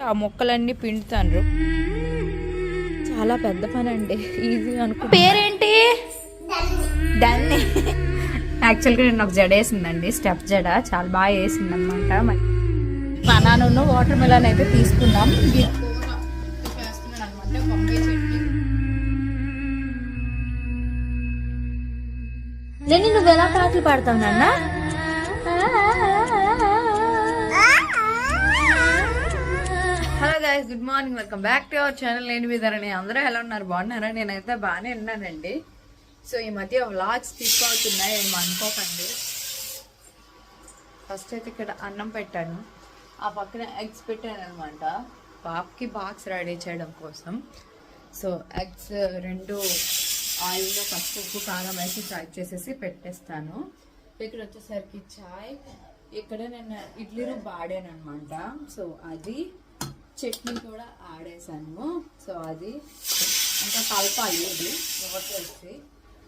ఆ మొక్కలన్నీ పిండుతాండ్రు చాలా పెద్ద పని అండి ఈజీ అనుకో పేరేంటి? దాన్ని యాక్చువల్గా నేను ఒక జడ వేసిందండి. స్టెప్ జడ. చాలా బాగా వేసింది అనమాట బనాను వాటర్ మిలన్ అయితే తీసుకున్నాం నేను నువ్వు ఎలా పాటలు పాడతావు నాన్న? Guys good morning welcome back to our channel నేను విధారని అందరూ ఎలా ఉన్నారు? బాగున్నారా? నేనైతే బాగానే ఉన్నానండి. సో ఈ మధ్య వ్లాగ్స్ తీసుకొస్తున్నాయి ఏం అనుకోకండి. ఫస్ట్ అయితే ఇక్కడ అన్నం పెట్టాను. ఆ పక్కన ఎగ్స్ పెట్టాను అనమాట పాప్కి బాక్స్ రెడీ చేయడం కోసం. సో ఎగ్స్ రెండు ఆయిల్లో పసుపు ఉప్పు కారం వేసి ఫ్రై చేసేసి పెట్టేస్తాను. ఇక్కడ వచ్చేసరికి చాయ్. ఇక్కడ నేను ఇడ్లీ రుబ్బు అనమాట సో అది చట్నీ కూడా ఆడేసాను సో అది ఇంకా కలపాలి ఇది. వేసి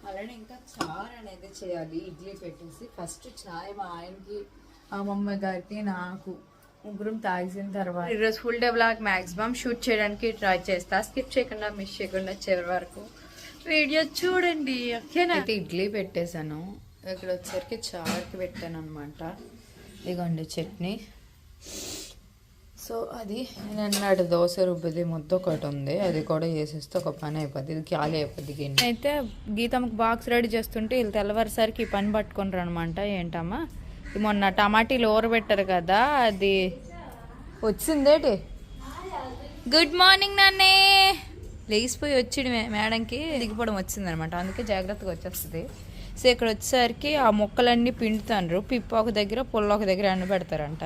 అలానే ఇంకా చారు అనేది చేయాలి. ఇడ్లీ పెట్టేసి ఫస్ట్ చాయ్ మా ఆయనకి మా మమ్మీ గారికి నాకు ముగ్గురం తాగిసిన తర్వాత. ఈరోజు full day blog maximum shoot చేయడానికి ట్రై చేస్తా. స్కిప్ చేయకుండా మిస్ చేయకుండా చివరి వరకు. వీడియో చూడండి ఓకేనా? ఇడ్లీ పెట్టేశాను. ఇక్కడ వచ్చేసరికి చారుకి పెట్టాను అనమాట ఇదిగోండి చట్నీ. సో అది నిన్నటి దోశ రుబ్బిది ముద్ద ఒకటి ఉంది. అది కూడా చేసేస్తే ఒక పని అయిపోద్ది. ఇది ఖాళీ అయిపోద్ది గిన్నె. అయితే గీతమ్మకి బాక్స్ రెడీ చేస్తుంటే వీళ్ళు తెల్లవారుసరికి ఈ పని పట్టుకుంటారు అనమాట ఏంటమ్మా? ఈ మొన్న టమాటీలు ఊరబెట్టారు కదా అది వచ్చిందేటి గుడ్ మార్నింగ్ నాన్నే. లేచిపోయి వచ్చిడు మేడంకి. దిగిపోవడం వచ్చిందనమాట. అందుకే జాగ్రత్తగా వచ్చేస్తుంది. సో ఇక్కడ వచ్చేసరికి ఆ మొక్కలన్నీ పిండుతాండ్రు. పిప్పు ఒక దగ్గర పుల్ల ఒక దగ్గర ఎండ పెడతారంట.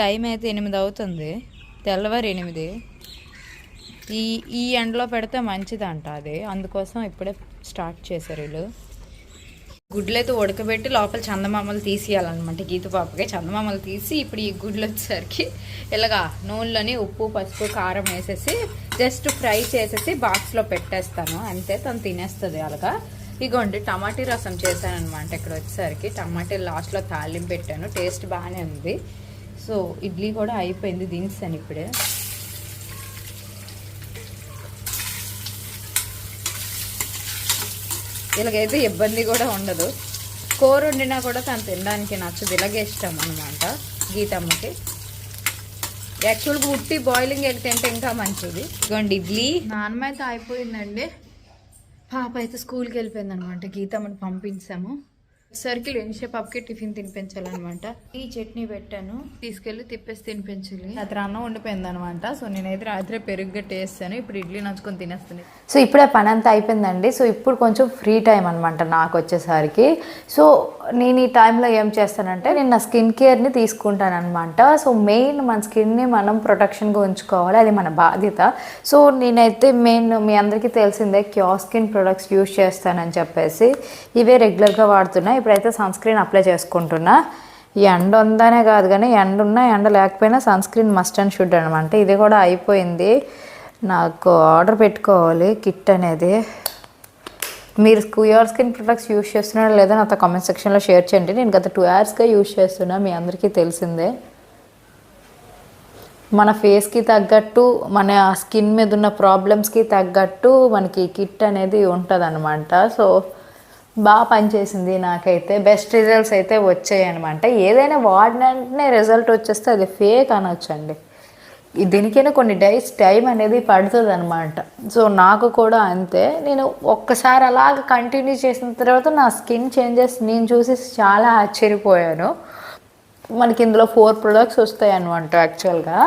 టైం అయితే ఎనిమిది అవుతుంది. తెల్లవారు ఎనిమిది. ఈ ఈ ఎండలో పెడితే మంచిదంట అది. అందుకోసం ఇప్పుడే స్టార్ట్ చేశారు వీళ్ళు. గుడ్లు అయితే ఉడకబెట్టి లోపల చందమామలు తీసేయాలన్నమాట. గీత పాపకి చందమామలు తీసి ఇప్పుడు ఈ గుడ్లు వచ్చేసరికి ఇలాగా నూనెలోని ఉప్పు పసుపు కారం వేసేసి జస్ట్ ఫ్రై చేసేసి బాక్స్లో పెట్టేస్తాను. అంతే తను తినేస్తుంది అలాగా. ఇగోండి టమాటీ రసం చేశాను అనమాట ఇక్కడ వచ్చేసరికి టమాటీ లాస్ట్లో తాలింపు పెట్టాను. టేస్ట్ బాగానే ఉంది. సో ఇడ్లీ కూడా అయిపోయింది దించాను ఇప్పుడే. ఇలాగైతే ఇబ్బంది కూడా ఉండదు. కూర వండినా కూడా తను తినడానికి నచ్చదు ఇలాగే ఇష్టం అనమాట గీతమ్మకి. యాక్చువల్గా ఉట్టి బాయిలింగ్ ఎగ్ తింటే ఇంకా మంచిది. ఇదిగోండి ఇడ్లీ. నాన్నమైతే అయిపోయిందండి. పాప అయితే స్కూల్కి వెళ్ళిపోయింది అనమాట గీతమ్మని పంపించాము. సర్కిల్ వెనిషే పాపకి టిఫిన్ తినిపించాలన్నమాట. ఈ చట్నీ పెట్టాను. తీసుకెళ్ళి తిప్పేసి తినిపించాలి. రాత్రి అన్నం ఉండిపోయింది అనమాట సో నేనైతే రాత్రి పెరుగు గట్టి వేస్తాను. ఇప్పుడు ఇడ్లీ నంచుకొని తినేస్తాను. సో ఇప్పుడే పని అంతా అయిపోయిందండి. సో ఇప్పుడు కొంచెం ఫ్రీ టైం అనమాట నాకు వచ్చేసరికి సో నేను ఈ టైంలో ఏం చేస్తానంటే నేను నా స్కిన్ కేర్ని తీసుకుంటాను అనమాట సో మెయిన్ మన స్కిన్ని మనం ప్రొటెక్షన్గా ఉంచుకోవాలి. అది మన బాధ్యత. సో నేనైతే మెయిన్ మీ అందరికీ తెలిసిందే క్యో స్కిన్ ప్రొడక్ట్స్ యూజ్ చేస్తానని చెప్పేసి. ఇవే రెగ్యులర్గా వాడుతున్నా. ఇప్పుడైతే సన్ స్క్రీన్ అప్లై చేసుకుంటున్నా ఎండ ఉందనే కాదు కానీ ఎండ ఉన్నా ఎండ లేకపోయినా sunscreen must and should అనమాట ఇది కూడా అయిపోయింది. నాకు ఆర్డర్ పెట్టుకోవాలి కిట్ అనేది. మీరు క్యూఆర్ స్కిన్ ప్రొడక్ట్స్ యూస్ చేస్తున్నారా లేదో నాతో కామెంట్ సెక్షన్లో షేర్ చేయండి. నేను గత టూ అవర్స్గా యూస్ చేస్తున్నా మీ అందరికీ తెలిసిందే. మన ఫేస్కి తగ్గట్టు మన స్కిన్ మీద ఉన్న ప్రాబ్లమ్స్కి తగ్గట్టు మనకి కిట్ అనేది ఉంటుంది అనమాట సో బాగా పనిచేసింది నాకైతే. బెస్ట్ రిజల్ట్స్ అయితే వచ్చాయి అనమాట ఏదైనా వాడిన వెంటనే రిజల్ట్ వచ్చేస్తే అది ఫేక్ అనొచ్చండి. దీనికైనా కొన్ని డేస్ టైం అనేది పడుతుంది అనమాట సో నాకు కూడా అంతే. నేను ఒక్కసారి అలాగ కంటిన్యూ చేసిన తర్వాత నా స్కిన్ చేంజెస్ నేను చూసి చాలా ఆశ్చర్యపోయాను. మనకి ఇందులో ఫోర్ ప్రొడక్ట్స్ వస్తాయి అనమాట యాక్చువల్గా.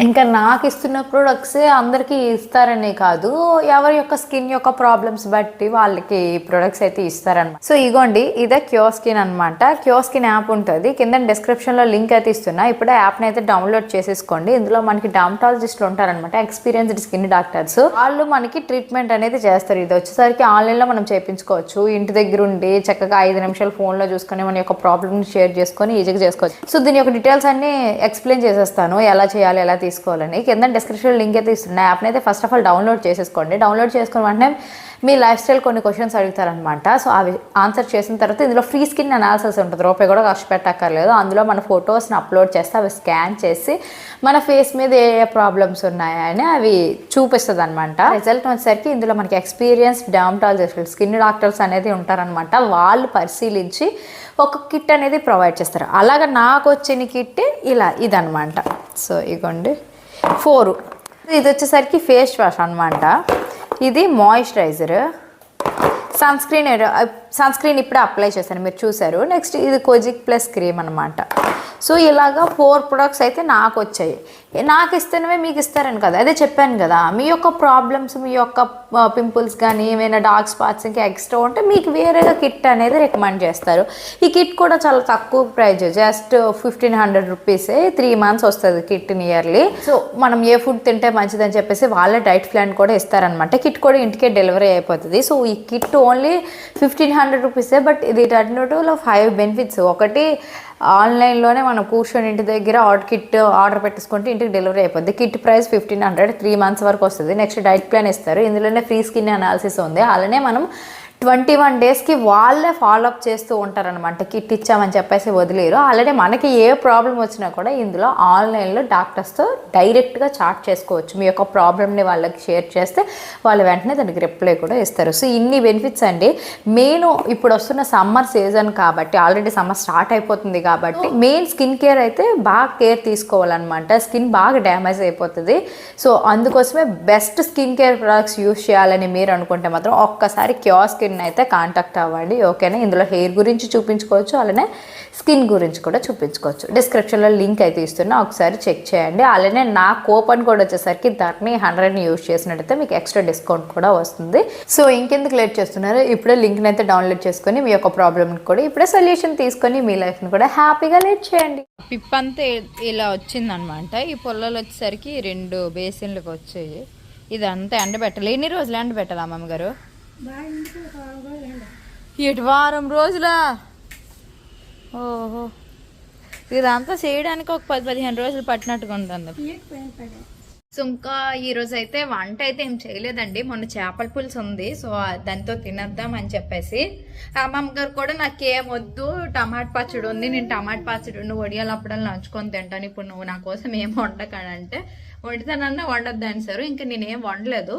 ఇంకా నాకు ఇస్తున్న ప్రొడక్ట్సే అందరికీ ఇస్తారని కాదు ఎవరి యొక్క స్కిన్ యొక్క ప్రాబ్లమ్స్ బట్టి వాళ్ళకి ప్రొడక్ట్స్ అయితే ఇస్తారనమాట సో ఇగోండి ఇదే క్యో స్కిన్ అనమాట క్యో స్కిన్ యాప్ ఉంటుంది. కింద డిస్క్రిప్షన్లో లింక్ అయితే ఇస్తున్నా. ఇప్పుడే యాప్ని అయితే డౌన్లోడ్ చేసేసుకోండి. ఇందులో మనకి డర్మటాలజిస్టులు ఉంటారనమాట ఎక్స్పీరియన్స్డ్ స్కిన్ డాక్టర్స్ వాళ్ళు మనకి ట్రీట్మెంట్ అనేది చేస్తారు. ఇది వచ్చేసరికి ఆన్లైన్లో మనం చేయించుకోవచ్చు. ఇంటి దగ్గర ఉండి చక్కగా ఐదు నిమిషాలు ఫోన్లో చూసుకొని మన యొక్క ప్రాబ్లమ్ని షేర్ చేసుకొని ఈజీగా చేసుకోవచ్చు. సో దీని యొక్క డీటెయిల్స్ అన్ని ఎక్స్ప్లెయిన్ చేసేస్తాను. ఎలా చేయాలి ఎలా తీసుకోవాలని కింద డిస్క్రిప్షన్ లింక్ అయితే ఇస్తున్నాయి యాప్ని అయితే ఫస్ట్ ఆఫ్ ఆల్ డౌన్లోడ్ చేసేసుకోండి. డౌన్లోడ్ చేసుకున్న వెంటనే మీ లైఫ్ స్టైల్ కొన్ని క్వశ్చన్స్ అడుగుతారనమాట సో అవి ఆన్సర్ చేసిన తర్వాత ఇందులో ఫ్రీ స్కిన్ అనాలిసిస్ ఉంటుంది. రూపాయి కూడా ఖర్చు పెట్టక్కర్లేదు. అందులో మన ఫొటోస్ని అప్లోడ్ చేస్తే అవి స్కాన్ చేసి మన ఫేస్ మీద ఏ ఏ ప్రాబ్లమ్స్ ఉన్నాయని అవి చూపిస్తుంది అనమాట రిజల్ట్ వచ్చేసరికి ఇందులో మనకి ఎక్స్పీరియన్స్ డామటాలజిస్ట్ స్కిన్ డాక్టర్స్ అనేది ఉంటారనమాట వాళ్ళు పరిశీలించి ఒక కిట్ అనేది ప్రొవైడ్ చేస్తారు. అలాగ నాకు వచ్చిన కిట్ ఇలా ఇదనమాట సో ఇగోండి. ఫోరు. ఇది వచ్చేసరికి ఫేస్ వాష్ అనమాట ఇది moisturiser. Sunscreen sunscreen ఇప్పుడే అప్లై చేశాను మీరు చూసారు నెక్స్ట్ ఇది కోజిక్ ప్లస్ క్రీమ్ అనమాట సో ఇలాగా ఫోర్ ప్రొడక్ట్స్ అయితే నాకు వచ్చాయి. నాకు ఇస్తేనే మీకు ఇస్తారని కదా. అదే చెప్పాను కదా మీ యొక్క ప్రాబ్లమ్స్ మీ యొక్క పింపుల్స్ కానీ ఏమైనా డార్క్ స్పాట్స్ ఇంకా ఎక్స్ట్రా ఉంటే మీకు వేరేగా కిట్ అనేది రికమెండ్ చేస్తారు. ఈ కిట్ కూడా చాలా తక్కువ ప్రైజ్ జస్ట్ ఫిఫ్టీన్ హండ్రెడ్ రూపీసే త్రీ మంత్స్ వస్తుంది కిట్ నియర్లీ సో మనం ఏ ఫుడ్ తింటే మంచిదని చెప్పేసి వాళ్ళే డైట్ ప్లాన్ కూడా ఇస్తారనమాట కిట్ కూడా ఇంటికే డెలివరీ అయిపోతుంది. సో ఈ కిట్ ఓన్లీ ఫిఫ్టీన్ హండ్రెడ్ రూపీసే బట్ ఇది టర్నోటోలో ఫైవ్ బెనిఫిట్స్ ఒకటి ఆన్లైన్లోనే మనం కూర్చొని ఇంటి దగ్గర ఆర్డర్ కిట్ ఆర్డర్ పెట్టేసుకుంటే ఇంటికి డెలివరీ అయిపోద్ది. Kit price fifteen hundred three months వరకు వస్తుంది. నెక్స్ట్ డైట్ ప్లాన్ ఇస్తారు. ఇందులోనే ఫ్రీ స్కిన్ అనాలిసిస్ ఉంది. అలానే మనం ట్వంటీ వన్ డేస్కి వాళ్ళే ఫాలోఅప్ చేస్తూ ఉంటారనమాట కిట్ ఇచ్చామని చెప్పేసి వదిలేరు. ఆల్రెడీ మనకి ఏ ప్రాబ్లం వచ్చినా కూడా ఇందులో ఆన్లైన్లో డాక్టర్స్తో డైరెక్ట్గా చాట్ చేసుకోవచ్చు. మీ యొక్క ప్రాబ్లమ్ని వాళ్ళకి షేర్ చేస్తే వాళ్ళు వెంటనే దానికి రిప్లై కూడా ఇస్తారు. సో ఇన్ని బెనిఫిట్స్ అండి. మెయిన్ ఇప్పుడు వస్తున్న సమ్మర్ సీజన్ కాబట్టి ఆల్రెడీ సమ్మర్ స్టార్ట్ అయిపోతుంది కాబట్టి మెయిన్ స్కిన్ కేర్ అయితే బాగా కేర్ తీసుకోవాలన్నమాట. స్కిన్ బాగా డ్యామేజ్ అయిపోతుంది. సో అందుకోసమే best skin care products use చేయాలని మీరు అనుకుంటే మాత్రం ఒక్కసారి క్యో స్కిన్ అయితే కాంటాక్ట్ అవ్వండి ఓకేనా ఇందులో హెయిర్ గురించి చూపించుకోవచ్చు అలానే స్కిన్ గురించి కూడా చూపించుకోవచ్చు. డిస్క్రిప్షన్లో లింక్ అయితే ఇస్తున్నా ఒకసారి చెక్ చేయండి. అలానే నా కూపన్ కూడా వచ్చేసరికి దాన్ని హండ్రెడ్ని యూజ్ చేసినట్టయితే మీకు ఎక్స్ట్రా డిస్కౌంట్ కూడా వస్తుంది. సో ఇంకెందుకు లేట్ చేస్తున్నారు? ఇప్పుడే లింక్ని అయితే డౌన్లోడ్ చేసుకొని మీ యొక్క ప్రాబ్లమ్ని కూడా ఇప్పుడే సొల్యూషన్ తీసుకొని మీ లైఫ్ని కూడా హ్యాపీగా లేట్ చేయండి. పిప్ అంతా ఇలా వచ్చిందనమాట ఈ పొల్లలు వచ్చేసరికి రెండు బేసిన్లకు వచ్చాయి. ఇదంతా ఎండబెట్టాలి. ఎన్ని రోజులు ఎండబెట్టాలి అమ్మమ్మ గారు? ఇటు వారం రోజులా? ఓహో. ఇదంతా చేయడానికి ఒక పది పదిహేను రోజులు పట్టినట్టుగా ఉంటుంది. సో ఇంకా ఈరోజు అయితే వంట అయితే ఏం చేయలేదండి. మొన్న చేపల పులుసు ఉంది సో దాంతో తినేద్దాం అని చెప్పేసి. అమ్మమ్మ గారు కూడా నాకు ఏం వద్దు టమాటా పచ్చడి ఉంది నేను టమాటా పచ్చడి నువ్వు వడియాలు అప్పుడల్లా నంచుకొని తింటాను. ఇప్పుడు నువ్వు నా కోసం ఏం వండకానంటే వండుతానన్నా వండొద్దని సార్ ఇంకా నేనేం వండలేదు.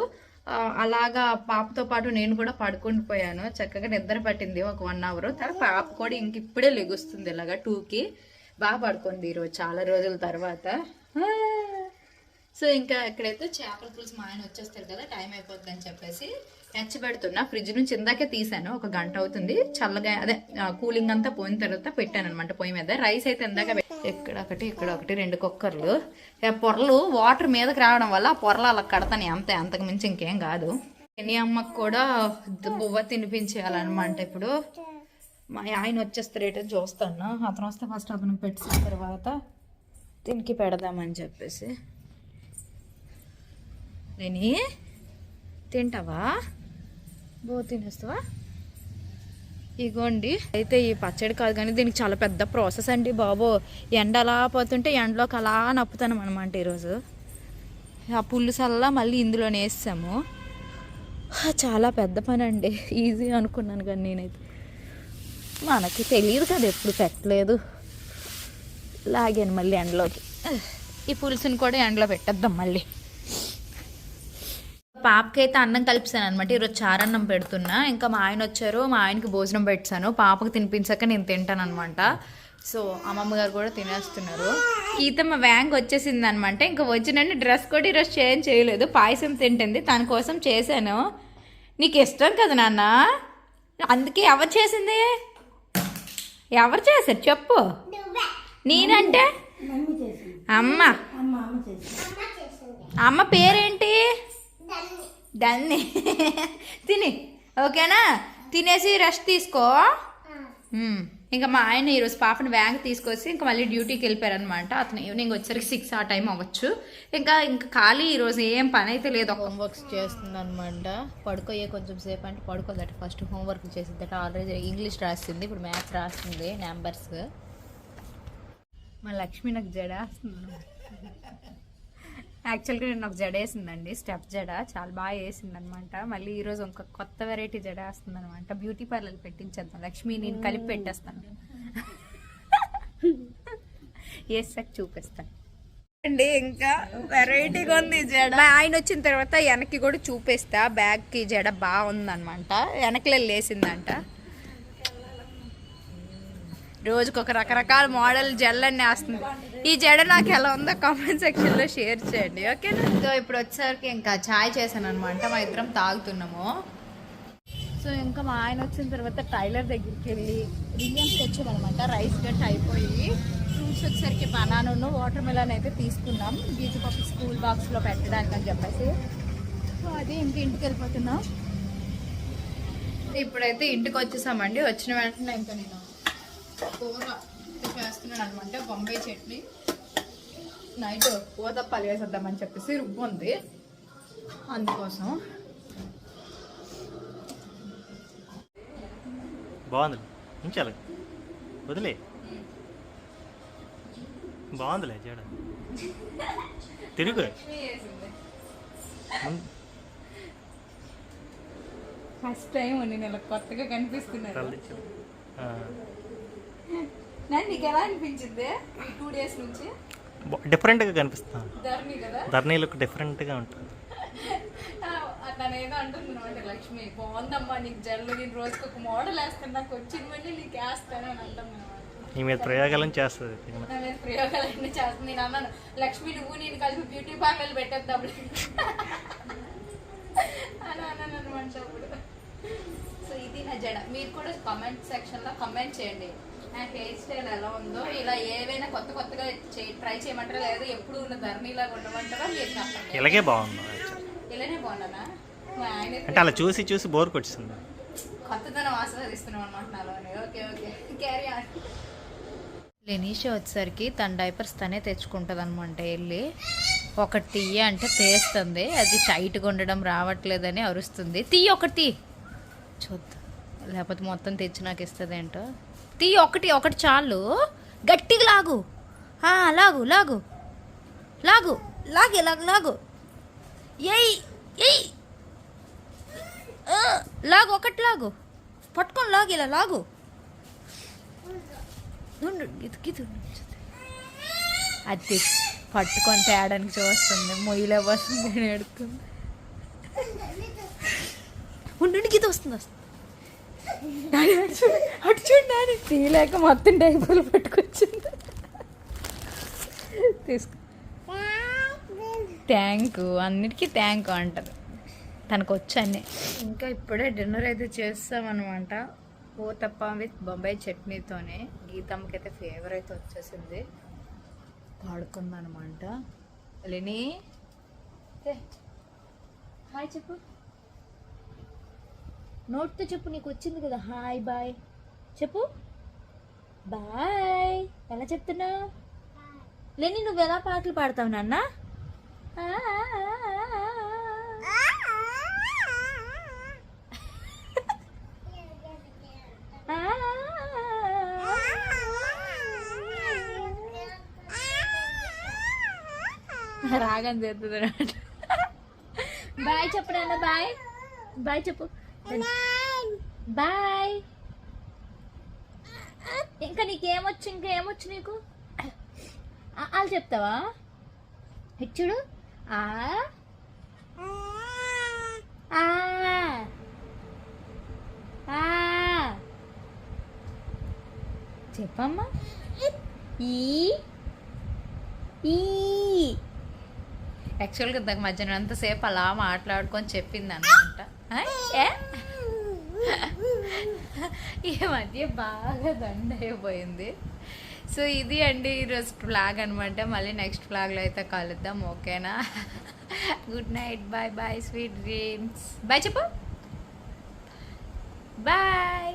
అలాగా పాపతో పాటు నేను కూడా పడుకుని పోయాను. చక్కగా నిద్ర పట్టింది ఒక వన్ అవర్ తర్వాత పాప కూడా ఇంక ఇప్పుడే లెగుస్తుంది ఇలాగా టూకి బాగా పడుకుంది ఈరోజు చాలా రోజుల తర్వాత. సో ఇంకా ఇక్కడైతే చేపల పులుసు మా ఆయన వచ్చేస్తారు కదా టైం అయిపోతుంది అని చెప్పేసి. పెడుతున్నా. ఫ్రిడ్జ్ నుంచి ఇందాకే తీసాను ఒక గంట అవుతుంది. చల్లగా అదే కూలింగ్ అంతా పోయిన తర్వాత పెట్టాను అనమాట పొయ్యి మీద. రైస్ అయితే ఇందాక ఇక్కడ ఒకటి ఇక్కడ ఒకటి రెండు కుక్కర్లు. పొరలు వాటర్ మీదకి రావడం వల్ల ఆ పొరలు అలా కడతాను. అంతే అంతకు మించి ఇంకేం కాదు. ఎన్ని అమ్మకు కూడా బువ్వ తినిపించేయాలన్నమాట ఇప్పుడు. మా ఆయన వచ్చేస్తారేటో చూస్తాను. అతను వస్తే ఫస్ట్ అతను పెట్టిన తర్వాత దీనికి పెడదామని చెప్పేసి. నేను తింటావా? బో తినేస్తావా? ఇగోండి. అయితే ఈ పచ్చడి కాదు కానీ దీనికి చాలా పెద్ద ప్రాసెస్ అండి బాబు. ఎండ అలా పోతుంటే ఎండలోకి అలా నప్పుతాను అనమాట ఈరోజు. ఆ పులుసల్లా మళ్ళీ ఇందులోనే వేసాము చాలా పెద్ద పని అండి. ఈజీ అనుకున్నాను కానీ నేనైతే. మనకి తెలియదు కదా ఎప్పుడు పెట్టలేదు. లాగాను మళ్ళీ ఎండలోకి. ఈ పులుసుని కూడా ఎండలో పెట్టేద్దాం మళ్ళీ. పాపకైతే అన్నం కలిపిస్తాను అనమాట ఈరోజు చారన్నం పెడుతున్నా. ఇంకా మా ఆయన వచ్చారు మా ఆయనకి భోజనం పెట్టాను. పాపకు తినిపించాక నేను తింటాను అనమాట సో అమ్మమ్మ గారు కూడా తినేస్తున్నారు. గీతమ్మ వ్యాంగ్ వచ్చేసింది అనమాట ఇంకా వచ్చినండి డ్రెస్ కూడా ఈరోజు చేంజ్ చేయలేదు. పాయసం తింటుంది. తన కోసం చేశాను. నీకు ఇష్టం కదా నాన్న? అందుకే ఎవరు చేసింది? ఎవరు చేశారు? చెప్పు. నేనంటే? అమ్మ. అమ్మ పేరేంటి? దాన్ని. తిని. ఓకేనా? తినేసి రెస్ట్ తీసుకో. ఇంకా మా ఆయన ఈరోజు పాపని వ్యాంక్ తీసుకొచ్చి ఇంకా మళ్ళీ డ్యూటీకి వెళ్ళిపోయారనమాట అతను ఈవినింగ్ వచ్చరికి సిక్స్ ఆ టైం అవ్వచ్చు. ఇంకా ఇంకా ఖాళీ ఈరోజు ఏం పని అయితే లేదు. హోంవర్క్స్ చేస్తుంది అనమాట పడుకోయే కొంచెం సేపు అంటే పడుకోదట. ఫస్ట్ హోంవర్క్ చేసిందట. ఆల్రెడీ ఇంగ్లీష్ రాసింది. ఇప్పుడు మ్యాథ్స్ రాస్తుంది. నెంబర్స్ మా లక్ష్మి నాకు జడేస్తుంది యాక్చువల్గా నేను ఒక జడ వేసిందండి స్టెప్ జడ. చాలా బాగా వేసింది అనమాట మళ్ళీ ఈరోజు ఇంకొక కొత్త వెరైటీ జడ వేస్తుంది అనమాట బ్యూటీ పార్లర్ పెట్టించేద్దాం. లక్ష్మి నేను కలిపి పెట్టేస్తాను. వేసాక చూపిస్తాను. అండి ఇంకా వెరైటీగా ఉంది జడ. ఆయన వచ్చిన తర్వాత వెనక్కి కూడా చూపిస్తా. బ్యాగ్కి జడ బాగుందన్నమాట వెనకలే లేసిందంట. రోజుకొక ఒక రకరకాల మోడల్ జెల్ అన్ని వేస్తుంది. ఈ జడ నాకు ఎలా ఉందో కామెంట్ సెక్షన్లో షేర్ చేయండి. ఓకేనా సో ఇప్పుడు వచ్చేసరికి ఇంకా చాయ్ చేశాను అనమాట మా ఇద్దరం తాగుతున్నాము. సో ఇంకా మా ఆయన వచ్చిన తర్వాత టైలర్ దగ్గరికి వెళ్ళి రిలియన్స్కి వచ్చామన్నమాట రైస్ గట్ అయిపోయి ఫ్రూట్స్ వచ్చేసరికి బనాను వాటర్ మెలన్ అయితే తీసుకున్నాం. బీచ్ పప్పు స్కూల్ బాక్స్లో పెట్టడానికి అని చెప్పేసి. సో అది ఇంక ఇంటికి వెళ్ళిపోతున్నాం. ఇప్పుడైతే ఇంటికి వచ్చేసామండి. వచ్చిన వెంటనే ఇంకా నేను కూర చేస్తున్నాను అనమాట బొంబాయి చట్నీ. నైట్ ఊతప్పాలు వేసేద్దామని చెప్పేసి రుబ్బు ఉంది. అందుకోసం. బాగుంది. ఉంచాలి. వదిలే. బాగుందిలే చూడ తిరుగు. ఫస్ట్ టైం నేను ఇలా కొత్తగా కనిపిస్తున్నారు. తల తెచ్చు. ఆ, నేను నీకు ఎలా అనిపించింది ఈ టూ డేస్ నుంచి? డిఫరెంట్గా కనిపిస్తాను ధర్ని కదా? ధర్నీ లుక్ డిఫరెంట్గా ఉంటుంది. తను ఏదో అంటుంది అనమాట లక్ష్మి బాగుందమ్మా నీకు జల్లు నేను రోజుకి ఒక మోడల్ వేస్తాను నాకు నీకు వేస్తాను అని నీ మీద ప్రయోగాలను చేస్తుంది నా మీద ప్రయోగాలు అన్నీ చేస్తుంది నేను అన్నాను లక్ష్మి నువ్వు నేను కలిపి బ్యూటీ పార్లర్ పెట్టేద్దాం. అని అన్నాను అనమాట అప్పుడు. సో ఇది నా జడ. మీరు కూడా కామెంట్ సెక్షన్లో కామెంట్ చేయండి. నా హెయిర్ స్టైల్ ఎలా ఉందో ఇలా ఏవైనా కొత్త కొత్తగా ట్రై చేయమంటారా లేదా ఎప్పుడు ఉన్న ధర్నీలాగా ఉండమంటారా మీరు చెప్పండి. ఇలాగే బాగుంది. ఇలానే మా ఆయన అంటే అలా చూసి చూసి బోర్ కొట్టింది కొత్తదనం ఆస్వాదిస్తున్నాం అనమాట నాలోనే. Okay okay. Carry on Lenisha వచ్చేసరికి తన డైపర్స్ తనే తెచ్చుకుంటుంది అనమాట వెళ్ళి ఒకటి తీయ అంటే తీస్తుంది అది టైట్గా ఉండడం రావట్లేదని అరుస్తుంది. తీయ ఒకటి తీ. చూద్దాం. లేకపోతే మొత్తం తెచ్చి నాకు ఇస్తుంది ఏంటో తీ ఒకటి ఒకటి చాలు. గట్టిగా లాగు. లాగు లాగు. లాగు. లాగే లాగు లాగు. ఏయ్ ఏయ్. లాగు ఒకటి లాగు. పట్టుకొని లాగు ఇలా లాగు. అది పట్టుకొని తేడానికి చూస్తుంది. మొయ్యిలో వస్తుంది అని ఎడుతుంది ఉండు గీత వస్తుంది వస్తుంది. డాడీ అటు చూడు అటు చూడు డాడీ తీయలేక మొత్తం డైపర్లు పట్టుకొచ్చింది. తీసుకో. థ్యాంక్ అన్నిటికీ థ్యాంక్ అంటారు తనకు వచ్చాన్ని ఇంకా ఇప్పుడే డిన్నర్ అయితే చేస్తామన్నమాట. ఊతప్ప విత్ బొంబాయి చట్నీతోనే. గీతమ్మకి అయితే ఫేవర్ అయితే వచ్చేసింది. పాడుకుందనమాట లేని? హాయ్ చెప్పు. నోట్తో చెప్పు నీకు వచ్చింది కదా. హాయ్ బాయ్ చెప్పు. బాయ్ ఎలా చెప్తున్నావు? లేని నువ్వు ఎలా పాటలు పాడతావు నాన్న? రాగం చేస్తుంది బాయ్ చెప్పు నాన్న బాయ్ బాయ్ చెప్పు. బాయ్ ఇంకా నీకేమొచ్చు ఇంకా ఏమొచ్చు నీకు? ఆ- వాళ్ళు చెప్తావా? ఇటు చూడు. ఆ. ఆ. ఆ. చెప్పమ్మా. ఈ. ఈ. యాక్చువల్గా ఇంతకు మధ్యాహ్నం అంతసేపు అలా మాట్లాడుకొని చెప్పింది అనమాట ఈ మధ్య బాగా దండ అయిపోయింది సో ఇది అండి ఈరోజు ఫ్లాగ్ అనమాట మళ్ళీ నెక్స్ట్ ఫ్లాగ్లో అయితే కలుద్దాం ఓకేనా? Good night bye bye sweet dreams bye చెప్పు. బాయ్